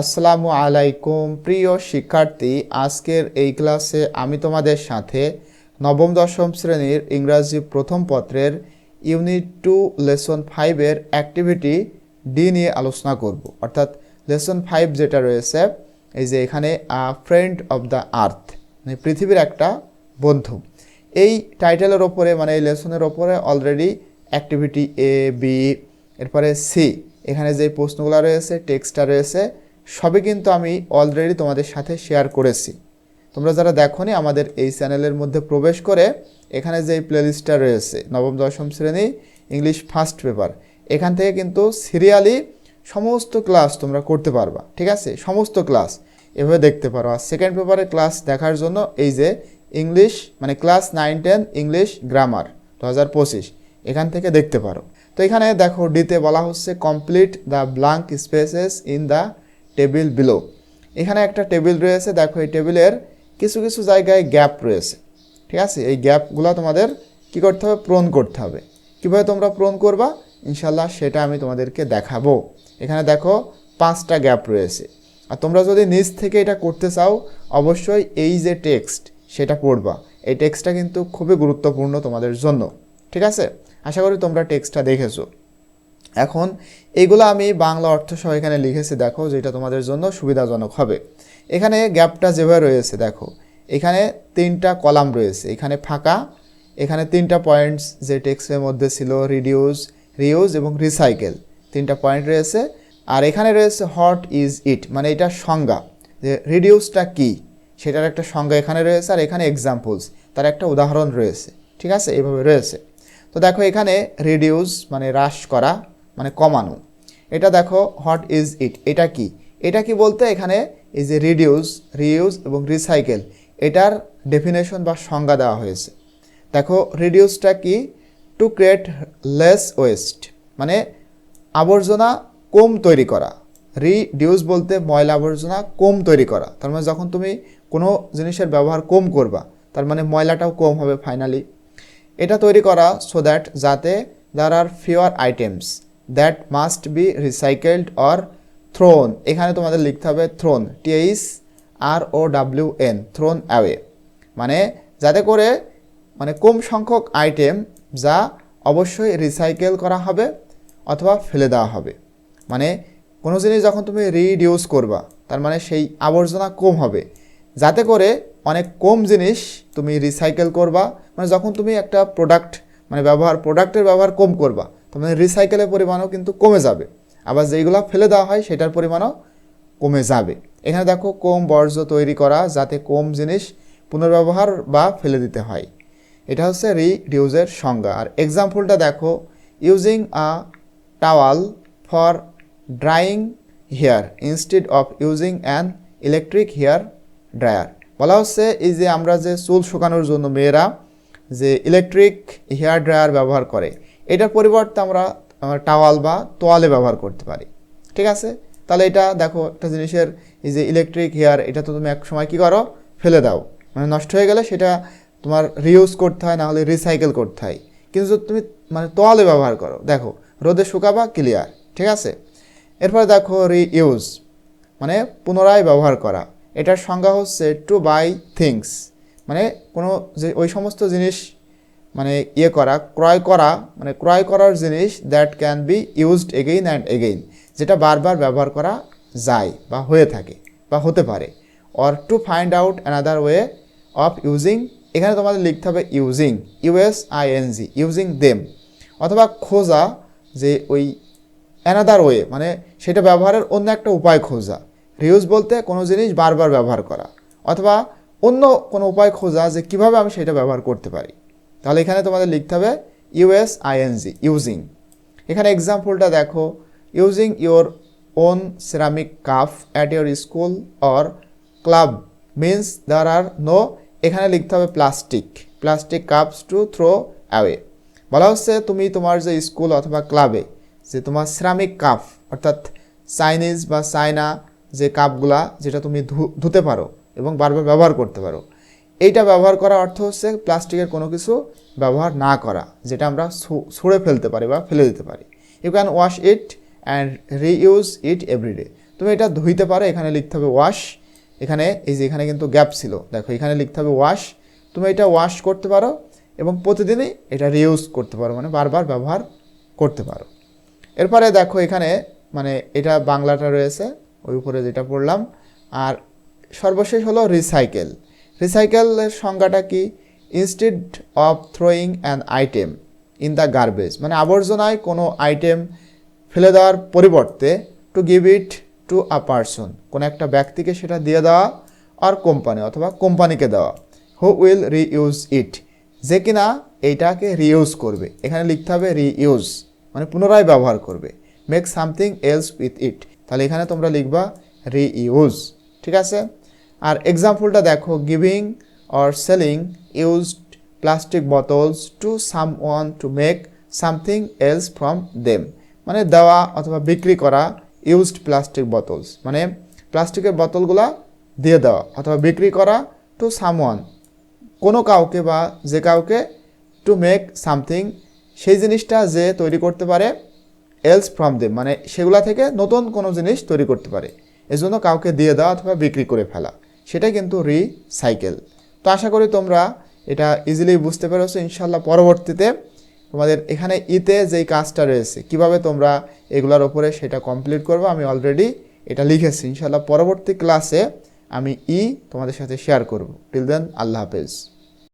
আসসালামু আলাইকুম, প্রিয় শিক্ষার্থী। আজকের এই ক্লাসে আমি তোমাদের সাথে নবম, দশম শ্রেণির ইংরাজি প্রথম পত্রের ইউনিট টু, লেসন ফাইভের অ্যাক্টিভিটি ডি নিয়ে আলোচনা করব। অর্থাৎ লেসন ফাইভ যেটা রয়েছে, এই যে এখানে, a friend of the earth মানে পৃথিবীর একটা বন্ধু। এই টাইটেলের ওপরে মানে এই লেসনের ওপরে অলরেডি অ্যাক্টিভিটি এ বি এরপরে সি এখানে যে প্রশ্নগুলো রয়েছে টেক্সটটা রয়েছে সবই কিন্তু আমি অলরেডি তোমাদের সাথে শেয়ার করেছি। তোমরা যারা দেখোনি, আমাদের এই চ্যানেলের মধ্যে প্রবেশ করে এখানে যে প্লেলিস্টটা রয়েছে, নবম, দশম শ্রেণি ইংলিশ ফার্স্ট পেপার এখান থেকে কিন্তু সিরিয়ালি সমস্ত ক্লাস তোমরা করতে পারবা, ঠিক আছে? সমস্ত ক্লাস এভাবে দেখতে পারো। আর সেকেন্ড পেপারের ক্লাস দেখার জন্য এই যে ইংলিশ মানে class nine ten English grammar দু হাজার পঁচিশ, এখান থেকে দেখতে পারো। তো এখানে দেখো ডিতে বলা হচ্ছে complete the blank spaces in the table below এখানে একটা টেবিল রয়েছে, দেখো এই টেবিলের কিছু কিছু জায়গায় গ্যাপ রয়েছে। ঠিক আছে? এই গ্যাপগুলো তোমাদের কি করতে হবে? পূরণ করতে হবে। কীভাবে তোমরা পূরণ করবা? ইনশাল্লাহ সেটা আমি তোমাদেরকে দেখাবো। এখানে দেখো পাঁচটা গ্যাপ রয়েছে। আর তোমরা যদি নিজ থেকে এটা করতে চাও, অবশ্যই এই যে টেক্সট সেটা পড়বা। এই টেক্সটটা কিন্তু খুবই গুরুত্বপূর্ণ তোমাদের জন্য। ঠিক আছে? আশা করি তোমরা টেক্সটটা দেখেছ। এখন এগুলো আমি বাংলা অর্থ সহ এখানে লিখেছি, দেখো, যেটা তোমাদের জন্য সুবিধাজনক হবে। এখানে গ্যাপটা যেভাবে রয়েছে, দেখো, এখানে তিনটা কলাম রয়েছে, এখানে ফাঁকা, এখানে তিনটা পয়েন্টস, যে টেক্সটের মধ্যে ছিল রিডিউস রিউজ এবং রিসাইকেল তিনটা পয়েন্ট রয়েছে। আর এখানে রয়েছে হট ইজ ইট মানে এটা সংজ্ঞা, যে রিডিউসটা কি, সেটার একটা সংজ্ঞা এখানে রয়েছে, আর এখানে এক্সাম্পলস তার একটা উদাহরণ রয়েছে, ঠিক আছে? এইভাবে রয়েছে। তো দেখো, এখানে রিডিউস মানে হ্রাস করা মানে কমানো। এটা দেখো হট ইজ ইট এটা কি? এটা কি বলতে এখানে এই যে রিডিউস রিউজ এবং রিসাইকেল এটার ডেফিনেশন বা সংজ্ঞা দেওয়া হয়েছে। দেখো রিডিউসটা কি? টু ক্রিয়েট লেস ওয়েস্ট মানে আবর্জনা কম তৈরি করা। রিডিউস বলতে ময়লা আবর্জনা কম তৈরি করা। তার মানে যখন তুমি কোনো জিনিসের ব্যবহার কম করবা, তার মানে ময়লাটাও কম হবে ফাইনালি এটা তৈরি করা সো দ্যাট যাতে there are few items that must be recycled or thrown এখানে তোমাদের লিখতে হবে thrown T H R O W N thrown away মানে যাতে করে মানে কম সংখ্যক আইটেম যা অবশ্যই রিসাইকেল করা হবে অথবা ফেলে দেওয়া হবে। মানে কোনো জিনিস যখন তুমি রিডিউস করবা, তার মানে সেই আবর্জনা কম হবে। যাতে করে অনেক কম জিনিস তুমি রিসাইকেল করবা মানে যখন তুমি একটা প্রোডাক্ট মানে ব্যবহার প্রোডাক্টের ব্যবহার কম করবা তার মানে রিসাইকেলের পরিমাণও কিন্তু কমে যাবে। আবার যেইগুলো ফেলে দেওয়া হয়, সেটার পরিমাণও কমে যাবে। এখানে দেখো কম বর্জ্য তৈরি করা, যাতে কম জিনিস পুনর্ব্যবহার বা ফেলে দিতে হয়। এটা হচ্ছে রিডিউজের সংজ্ঞা। আর এক্সাম্পলটা দেখো using a towel for drying hair instead of using an electric hair dryer বলা হচ্ছে, এই যে আমরা যে চুল শুকানোর জন্য মেয়েরা যে ইলেকট্রিক হেয়ার ড্রায়ার ব্যবহার করে এটার পরিবর্তে আমরা টাওয়াল বা তোয়ালে ব্যবহার করতে পারি। ঠিক আছে? তাহলে এটা দেখো, একটা জিনিসের এই যে ইলেকট্রিক হেয়ার এটা তো তুমি এক সময় কী করো? ফেলে দাও। মানে নষ্ট হয়ে গেলে সেটা তোমার রিউজ করতে হয় না হলে রিসাইকেল করতে হয়। কিন্তু যদি তুমি মানে তোয়ালে ব্যবহার করো, দেখো, রোদে শুকাবা ক্লিয়ার ঠিক আছে? এরপরে দেখো রিইউজ মানে পুনরায় ব্যবহার করা। এটার সংজ্ঞা হচ্ছে টু বাই থিংস মানে কোনো যে, ওই সমস্ত জিনিস মানে ইয়ে করা, ক্রয় করা মানে ক্রয় করার জিনিস that can be used again and again যেটা বারবার ব্যবহার করা যায় বা হয়ে থাকে বা হতে পারে। Or to find out another way of using এখানে তোমাদের লিখতে হবে using U S I N G using them অথবা খোঁজা যে ওই অ্যানাদার ওয়ে মানে সেটা ব্যবহারের অন্য একটা উপায় খোঁজা। রিউজ বলতে কোনো জিনিস বারবার ব্যবহার করা, অথবা অন্য কোনো উপায় খোঁজা যে কীভাবে আমি সেটা ব্যবহার করতে পারি। তাহলে এখানে তোমাদের লিখতে হবে ইউএস আইএনজি ইউজিং এখানে এক্সাম্পলটা দেখো using your own ceramic cup at your school or club means there are no এখানে লিখতে হবে plastic plastic cups to throw away বলা হচ্ছে তুমি তোমার যে স্কুল অথবা ক্লাবে যে তোমার সিরামিক কাপ অর্থাৎ চাইনিজ বা চায়না যে কাপগুলা যেটা তুমি ধুতে পারো এবং বারবার ব্যবহার করতে পারো এইটা ব্যবহার করা অর্থ হচ্ছে প্লাস্টিকের কোনো কিছু ব্যবহার না করা, যেটা আমরা ছুঁড়ে ফেলতে পারি বা ফেলে দিতে পারি। You can wash it and reuse it every day তুমি এটা ধুইতে পারো, এখানে লিখতে হবে ওয়াশ এখানে, এই যে এখানে কিন্তু গ্যাপ ছিল। দেখো, এখানে লিখতে হবে ওয়াশ তুমি এটা ওয়াশ করতে পারো এবং প্রতিদিনই এটা রিউজ করতে পারো মানে বারবার ব্যবহার করতে পারো। এরপরে দেখো এখানে মানে এটা বাংলাটা রয়েছে, ওই উপরে যেটা পড়লাম। আর সর্বশেষ হলো রিসাইকেল রিসাইকেলের সংজ্ঞাটা কি? Instead of throwing an item in the garbage মানে আবর্জনায় কোনো আইটেম ফেলে দেওয়ার পরিবর্তে to give it to a person কোনো একটা ব্যক্তিকে সেটা দিয়ে দেওয়া আর কোম্পানি অথবা কোম্পানিকে দেওয়া। হু উইল রিইউজ ইট যে কিনা এইটাকে রিইউজ করবে। এখানে লিখতে হবে রিইউজ মানে পুনরায় ব্যবহার করবে। Make something else with it তাহলে এখানে তোমরা লিখবা রিইউজ ঠিক আছে? আর এক্সাম্পলটা দেখো giving or selling used plastic bottles to someone to make something else from them মানে দেওয়া অথবা বিক্রি করা ইউজড প্লাস্টিক বোতলস মানে প্লাস্টিকের বোতলগুলা দিয়ে দেওয়া অথবা বিক্রি করা টু সামওয়ান কোনো কাউকে বা যে কাউকে টু মেক সামথিং সেই জিনিসটা যে তৈরি করতে পারে এলস ফ্রম দেম মানে সেগুলা থেকে নতুন কোনো জিনিস তৈরি করতে পারে। এজন্য কাউকে দিয়ে দেওয়া অথবা বিক্রি করে ফেলা। সেটাই কিন্তু রিসাইকেল তো আশা করি তোমরা এটা ইজিলি বুঝতে পেরেছ ইনশাল্লাহ পরবর্তীতে তোমাদের এখানে ইতে যেই কাজটা রয়েছে, কীভাবে তোমরা এগুলোর ওপরে সেটা কমপ্লিট করব, আমি অলরেডি এটা লিখেছি। ইনশাল্লাহ পরবর্তী ক্লাসে আমি ই তোমাদের সাথে শেয়ার করব। টিল দেন আল্লাহ হাফেজ।